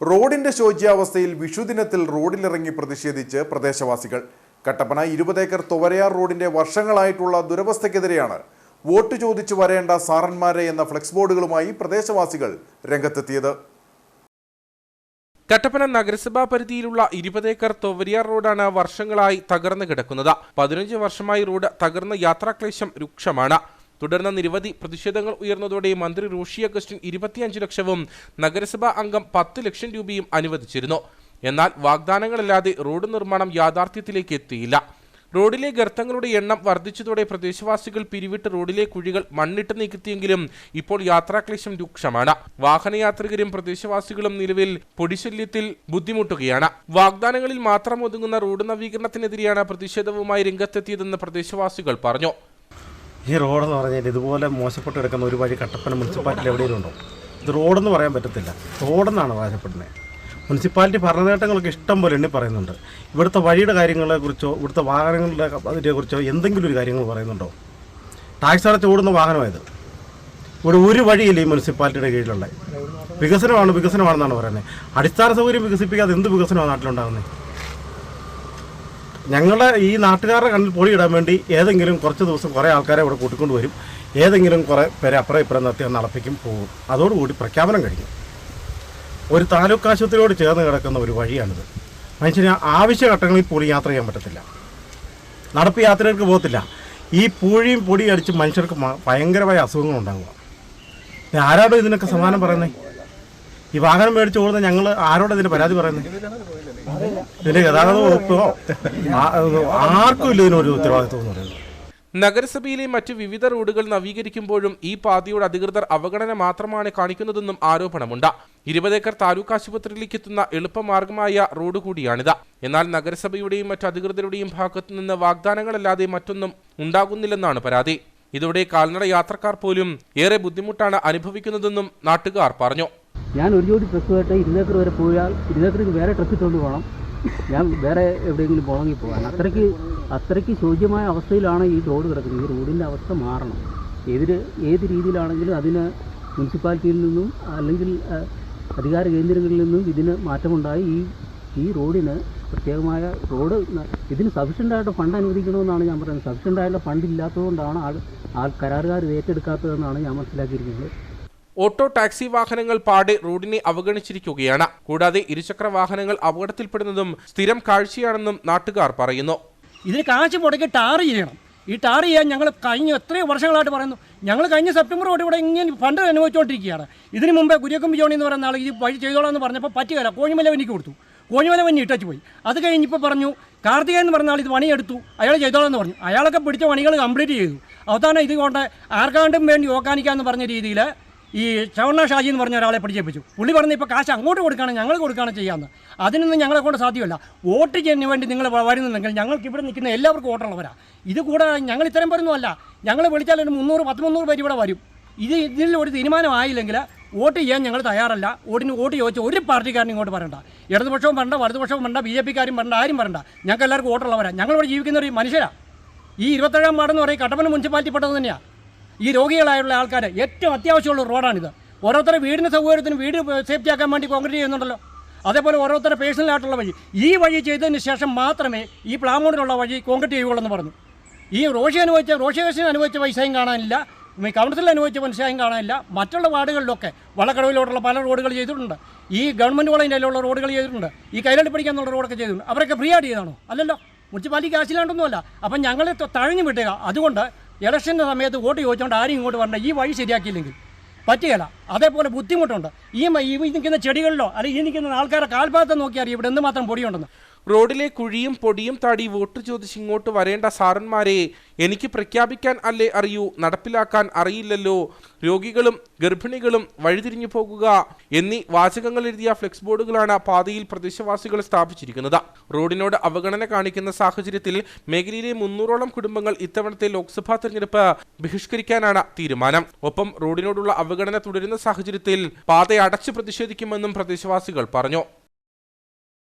റോഡിന്റെ ശോച്യാവസ്ഥയിൽ വിഷുദിനത്തിൽ റോഡിലിറങ്ങി പ്രതിഷേധിച്ച് പ്രദേശവാസികൾ. കട്ടപ്പന ഇരുപതേക്കർ തുവരയാർ റോഡിന്റെ വർഷങ്ങളായിട്ടുള്ള ദുരവസ്ഥയ്ക്കെതിരെയാണ് വോട്ട് ചോദിച്ചു വരേണ്ട സാറന്മാരെ എന്ന ഫ്ലെക്സ് ബോർഡുകളുമായി പ്രദേശവാസികൾ രംഗത്തെത്തിയത്. കട്ടപ്പന നഗരസഭാ പരിധിയിലുള്ള ഇരുപതേക്കർ തൊവരിയാർ റോഡാണ് വർഷങ്ങളായി തകർന്നു കിടക്കുന്നത്. പതിനഞ്ച് വർഷമായി റോഡ് തകർന്ന യാത്രാക്ലേശം രൂക്ഷമാണ്. തുടർന്ന് നിരവധി പ്രതിഷേധങ്ങൾ ഉയർന്നതോടെ മന്ത്രി റോഷി അഗസ്റ്റിൻ ഇരുപത്തിയഞ്ച് ലക്ഷവും നഗരസഭാ അംഗം പത്ത് ലക്ഷം രൂപയും അനുവദിച്ചിരുന്നു. എന്നാൽ വാഗ്ദാനങ്ങളില്ലാതെ റോഡ് നിർമ്മാണം യാഥാർത്ഥ്യത്തിലേക്ക് എത്തിയില്ല. റോഡിലെ ഗർത്തങ്ങളുടെ എണ്ണം വർദ്ധിച്ചതോടെ പ്രദേശവാസികൾ പിരിവിട്ട് റോഡിലെ കുഴികൾ മണ്ണിട്ട് നീക്കിയെങ്കിലും ഇപ്പോൾ യാത്രാക്ലേശം രൂക്ഷമാണ്. വാഹനയാത്രികരും പ്രദേശവാസികളും നിലവിൽ പൊടിശല്യത്തിൽ ബുദ്ധിമുട്ടുകയാണ്. വാഗ്ദാനങ്ങളിൽ മാത്രം ഒതുങ്ങുന്ന റോഡ് നവീകരണത്തിനെതിരെയാണ് പ്രതിഷേധവുമായി രംഗത്തെത്തിയതെന്ന് പ്രദേശവാസികൾ പറഞ്ഞു. ഈ റോഡെന്ന് പറഞ്ഞാൽ ഇതുപോലെ മോശപ്പെട്ട് കിടക്കുന്ന ഒരു വഴി കട്ടപ്പന മുനിസിപ്പാലിറ്റി എവിടെയെങ്കിലും ഉണ്ടോ? ഇത് റോഡെന്ന് പറയാൻ പറ്റത്തില്ല. റോഡെന്നാണ് അവകാശപ്പെടുന്നത് മുനിസിപ്പാലിറ്റി ഭരണനേട്ടങ്ങളൊക്കെ ഇഷ്ടം പോലെ എണ്ണി പറയുന്നുണ്ട്. ഇവിടുത്തെ വഴിയുടെ കാര്യങ്ങളെക്കുറിച്ചോ ഇവിടുത്തെ വാഹനങ്ങളുടെ അതിനെക്കുറിച്ചോ എന്തെങ്കിലും ഒരു കാര്യങ്ങൾ പറയുന്നുണ്ടോ? ടാക്സ് അടച്ച് ഓടുന്ന വാഹനമായത്. ഇവിടെ ഒരു വഴിയില്ല ഈ മുനിസിപ്പാലിറ്റിയുടെ കീഴിലുള്ള. വികസനമാണ് വികസനമാണെന്നാണ് പറയുന്നത്. അടിസ്ഥാന സൗകര്യം വികസിപ്പിക്കാതെ എന്ത് വികസനമാണ് നാട്ടിലുണ്ടാകുന്നത്? ഞങ്ങളെ ഈ നാട്ടുകാരുടെ കണ്ണിൽ ഇടാൻ വേണ്ടി ഏതെങ്കിലും കുറച്ച് ദിവസം കുറേ ആൾക്കാരെ ഇവിടെ കൂട്ടിക്കൊണ്ട് വരും. ഏതെങ്കിലും കുറേ പേരെ അപ്പുറം ഇപ്പുറം നിർത്തി നടപ്പിക്കും പോകും. അതോടുകൂടി പ്രഖ്യാപനം കഴിഞ്ഞു ഒരു താലൂക്ക് ആശുപത്രിയോട് ചേർന്ന് കിടക്കുന്ന ഒരു വഴിയാണിത്. മനുഷ്യന് ആവശ്യഘട്ടങ്ങളിൽ പോലും യാത്ര ചെയ്യാൻ പറ്റത്തില്ല. നടപ്പ് യാത്രകൾക്ക് പോകത്തില്ല. ഈ പൂഴിയും പൊടിയും അടിച്ച് മനുഷ്യർക്ക് ഭയങ്കരമായ അസുഖങ്ങൾ ഉണ്ടാകുക ആരോടോ ഇതിനൊക്കെ സമാനം പറയുന്നത് ഈ വാഹനം മേടിച്ച് ഓടുന്ന ഞങ്ങൾ ആരോടാ ഇതിന് പരാതി പറയുന്നത് ഇതിന്റെ ഗതാഗത വകുപ്പോ ആർക്കും ഇല്ല ഉത്തരവാദിത്വം നഗരസഭയിലെ മറ്റ് വിവിധ റോഡുകൾ നവീകരിക്കുമ്പോഴും ഈ പാതയോട് അധികൃതർ അവഗണന മാത്രമാണ് കാണിക്കുന്നതെന്നും ആരോപണമുണ്ട്. ഇരുപതേക്കർ താലൂക്ക് ആശുപത്രിയിലേക്ക് എത്തുന്ന എളുപ്പമാർഗമായ റോഡ് കൂടിയാണിത്. എന്നാൽ നഗരസഭയുടെയും മറ്റ് അധികൃതരുടെയും ഭാഗത്തു നിന്ന് വാഗ്ദാനങ്ങളല്ലാതെ മറ്റൊന്നും ഉണ്ടാകുന്നില്ലെന്നാണ് പരാതി. ഇതോടെ കാൽനട യാത്രക്കാർ പോലും ഏറെ ബുദ്ധിമുട്ടാണ് അനുഭവിക്കുന്നതെന്നും നാട്ടുകാർ പറഞ്ഞു. ഞാൻ ഒരു ജോഡി ഡ്രസ്സുമായിട്ട് ഇരുന്നേക്കർ വരെ പോയാൽ ഇരുന്നേക്കർക്ക് വേറെ ഡ്രസ്സ് ഇട്ടുകൊണ്ട് പോകണം. ഞാൻ വേറെ എവിടെയെങ്കിലും പോകണമെങ്കിൽ പോകാൻ അത്രയ്ക്ക് അത്രയ്ക്ക് ശോച്യമായ അവസ്ഥയിലാണ് ഈ റോഡ് കിടക്കുന്നത്. ഈ റോഡിന്റെ അവസ്ഥ മാറണം. ഏതൊരു ഏത് രീതിയിലാണെങ്കിലും അതിന് മുനിസിപ്പാലിറ്റിയിൽ നിന്നും അല്ലെങ്കിൽ അധികാര കേന്ദ്രങ്ങളിൽ നിന്നും ഇതിന് മാറ്റമുണ്ടായി. ഈ ഈ റോഡിന് പ്രത്യേകമായ റോഡ് ഇതിന് സഫീഷ്യന്റായിട്ട് ഫണ്ട് അനുവദിക്കണമെന്നാണ് ഞാൻ പറയുന്നത്. സഫീഷ്യന്റായിട്ടുള്ള ഫണ്ട് ഇല്ലാത്തതുകൊണ്ടാണ് ആൾ ആൾ കരാറുകാർ ഏറ്റെടുക്കാത്തതെന്നാണ് ഞാൻ മനസ്സിലാക്കിയിരിക്കുന്നത്. ഓട്ടോ ടാക്സി വാഹനങ്ങൾ പാടെ റോഡിനെ അവഗണിച്ചിരിക്കുകയാണ്. കൂടാതെ ഇരുചക്ര വാഹനങ്ങൾ അപകടത്തിൽപ്പെടുന്നതും സ്ഥിരം കാഴ്ചയാണെന്നും നാട്ടുകാർ പറയുന്നു. ഇതിന് കാശ് മുടക്കി ടാർ ചെയ്യണം. ഈ ടാർ ചെയ്യാൻ ഞങ്ങൾ കഴിഞ്ഞ എത്രയോ വർഷങ്ങളായിട്ട് പറയുന്നു. ഞങ്ങൾ കഴിഞ്ഞ സെപ്റ്റംബർ തൊട്ട് ഇവിടെ ഇങ്ങനെ ഫണ്ട് അനുഭവിച്ചുകൊണ്ടിരിക്കുകയാണ്. ഇതിന് മുമ്പേ കുര്യക്കമ്പി ജോണി എന്ന് പറയുന്ന ആൾ ഈ വഴി ചെയ്തോളാം എന്ന് പറഞ്ഞപ്പോൾ പറ്റുകയില്ല. കോഴിമല വന്നിക്ക് കൊടുത്തു. കോഴിമല വന്നി ഇട്ടച്ചു പോയി. അത് കഴിഞ്ഞിപ്പോൾ പറഞ്ഞു കാർത്തികൻ എന്ന് പറഞ്ഞ ആൾ ഇത് പണിയെടുത്തു. അയാൾ ചെയ്തോളാം എന്ന് പറഞ്ഞു. അയാളൊക്കെ പിടിച്ച പണികൾ കംപ്ലീറ്റ് ചെയ്തു. അവസാനം ഇത് കൊണ്ട് ആർക്കാണ്ടും വേണ്ടി ഓക്കാനിക്കാന്ന് പറഞ്ഞ രീതിയിൽ ഈ ചവണ്ണ ഷാജി എന്ന് പറഞ്ഞ ഒരാളെ പിടിച്ചേപ്പിച്ചു പുള്ളി പറഞ്ഞ ഇപ്പോൾ കാശ് അങ്ങോട്ട് കൊടുക്കുകയാണ് ഞങ്ങൾ കൊടുക്കുകയാണ് ചെയ്യാമെന്ന് അതിനൊന്നും ഞങ്ങളെ കൊണ്ട് സാധ്യമല്ല. വോട്ട് ചെയ്യുന്നതിന് വേണ്ടി നിങ്ങൾ വരുന്നുണ്ടെങ്കിൽ ഞങ്ങൾക്ക് ഇവിടെ നിൽക്കുന്ന എല്ലാവർക്കും വോട്ടുള്ളവരാണ് ഇത് കൂടാതെ ഞങ്ങൾ ഇത്തരം പേരൊന്നുമല്ല ഞങ്ങൾ വിളിച്ചാൽ ഒരു മുന്നൂറ് പത്ത് മുന്നൂറ് പേര് ഇവിടെ വരും. ഇത് ഇതിൽ ഒരു തീരുമാനമായില്ലെങ്കിൽ വോട്ട് ചെയ്യാൻ ഞങ്ങൾ തയ്യാറല്ല. വോട്ടിന് വോട്ട് ചോദിച്ച ഒരു പാർട്ടിക്കാരനും ഇങ്ങോട്ട് വരണ്ട. ഇടതുപക്ഷവും പറയണ്ട വലതുപക്ഷവും പറയണ്ട ബി ജെ പിക്കാരും പറയണ്ട ആരും വരണ്ട. ഞങ്ങൾക്ക് എല്ലാവർക്കും വോട്ടുള്ളവരാണ് ഞങ്ങളിവിടെ ജീവിക്കുന്ന ഒരു മനുഷ്യരാണ് ഈ ഇരുപത്തേഴാം വാർഡെന്ന് പറയും കട്ടപ്പന മുനിസിപ്പാലിറ്റി പെട്ടത് തന്നെയാണ് ഈ രോഗികളായുള്ള ആൾക്കാർ ഏറ്റവും അത്യാവശ്യമുള്ള റോഡാണിത്. ഓരോരുത്തരുടെ വീടിന് സൗകര്യത്തിന് വീട് സേഫ്റ്റി ആക്കാൻ വേണ്ടി കോൺക്രീറ്റ് ചെയ്യുന്നുണ്ടല്ലോ. അതേപോലെ ഓരോരുത്തരുടെ പേഴ്സണലായിട്ടുള്ള വഴി. ഈ വഴി ചെയ്തതിന് ശേഷം മാത്രമേ ഈ പ്ലാമോണിലുള്ള വഴി കോൺക്രീറ്റ് ചെയ്യുകയുള്ളൂ എന്ന് പറഞ്ഞു. ഈ റോഷി അനുഭവിച്ച റോഷി കേസിന് അനുഭവിച്ച പൈസയും കാണാനില്ല. ഈ കൗൺസിൽ അനുഭവിച്ച പൈസയും കാണാനില്ല. മറ്റുള്ള വാർഡുകളിലൊക്കെ വള്ളക്കടവിലോട്ടുള്ള പല റോഡുകൾ ചെയ്തിട്ടുണ്ട്. ഈ ഗവൺമെന്റ് കോളേജിന്റെ അതിലുള്ള റോഡുകൾ ചെയ്തിട്ടുണ്ട്. ഈ കൈരളി പഠിക്കാനുള്ള റോഡൊക്കെ ചെയ്തിട്ടുണ്ട്. അവരൊക്കെ ഫ്രീ ആയിട്ട് ചെയ്താണോ? അല്ലല്ലോ. മുനിസിപ്പാലിറ്റി കാശിലാണ്ടൊന്നുമല്ല അപ്പം ഞങ്ങൾ തഴഞ്ഞു വിട്ടുക അതുകൊണ്ട് ഇലക്ഷന്റെ സമയത്ത് വോട്ട് ചോദിച്ചുകൊണ്ട് ആരും ഇങ്ങോട്ട് വരണ്ട. ഈ വഴി ശരിയാക്കിയില്ലെങ്കിൽ പറ്റുകയില്ല അതേപോലെ ബുദ്ധിമുട്ടുണ്ട്. ഈ ഈ നിൽക്കുന്ന ചെടികളിലോ അല്ലെങ്കിൽ ഈ നിൽക്കുന്ന ആൾക്കാരുടെ കാൽഭാഗത്ത് നോക്കിയാൽ ഇവിടെ എന്തുമാത്രം പൊടിയുണ്ടെന്ന്. റോഡിലെ കുഴിയും പൊടിയും താടി വോട്ട് ചോദിച്ച് ഇങ്ങോട്ട് വരേണ്ട സാറന്മാരെ എനിക്ക് പ്രഖ്യാപിക്കാൻ അല്ലേ അറിയൂ? നടപ്പിലാക്കാൻ അറിയില്ലല്ലോ. രോഗികളും ഗർഭിണികളും വഴിതിരിഞ്ഞു പോകുക. എന്നീ വാചകങ്ങൾ എഴുതിയ ഫ്ലെക്സ് ബോർഡുകളാണ് പാതയിൽ പ്രദേശവാസികൾ സ്ഥാപിച്ചിരിക്കുന്നത്. റോഡിനോട് അവഗണന കാണിക്കുന്ന സാഹചര്യത്തിൽ മേഖലയിലെ മുന്നൂറോളം കുടുംബങ്ങൾ ഇത്തവണത്തെ ലോക്സഭാ തെരഞ്ഞെടുപ്പ് ബഹിഷ്കരിക്കാനാണ് തീരുമാനം. ഒപ്പം റോഡിനോടുള്ള അവഗണന തുടരുന്ന സാഹചര്യത്തിൽ പാത അടച്ചു പ്രതിഷേധിക്കുമെന്നും പ്രദേശവാസികൾ പറഞ്ഞു.